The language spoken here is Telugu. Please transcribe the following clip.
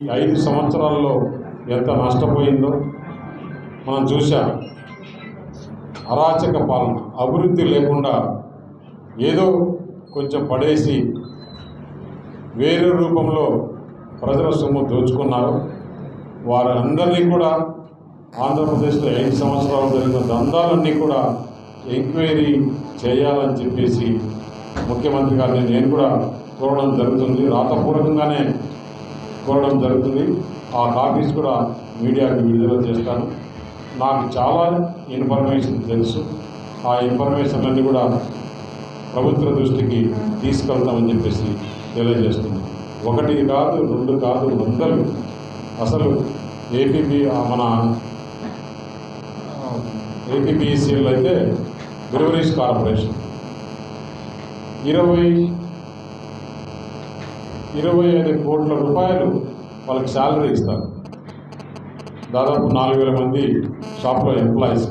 ఈ ఐదు సంవత్సరాల్లో ఎంత నష్టపోయిందో మనం చూసాం అరాచక పాలన అభివృద్ధి లేకుండా ఏదో కొంచెం పడేసి వేరే రూపంలో ప్రజల సొమ్ము దోచుకున్నారు. వారందరినీ కూడా ఆంధ్రప్రదేశ్లో ఐదు సంవత్సరాలు జరిగిన దందాలన్నీ కూడా ఎంక్వైరీ చేయాలని చెప్పేసి ముఖ్యమంత్రి గారిని నేను కూడా చూడడం జరుగుతుంది. రాతపూర్వకంగానే కోరడం జరుగుతుంది. ఆ కాపీస్ కూడా మీడియాకి విడుదల చేస్తాను. నాకు చాలా ఇన్ఫర్మేషన్ తెలుసు. ఆ ఇన్ఫర్మేషన్లన్నీ కూడా ప్రభుత్వ దృష్టికి తీసుకెళ్తామని చెప్పేసి తెలియజేస్తుంది ఒకటి కాదు రెండు కాదు వందలు. అసలు ఏపీబీ మన ఏపీబీసీలు అయితే బ్రివరీస్ కార్పొరేషన్. ఇరవై ఇరవై ఐదు కోట్ల రూపాయలు వాళ్ళకి శాలరీ ఇస్తారు. దాదాపు నాలుగు వేల మంది షాప్లో ఎంప్లాయీస్.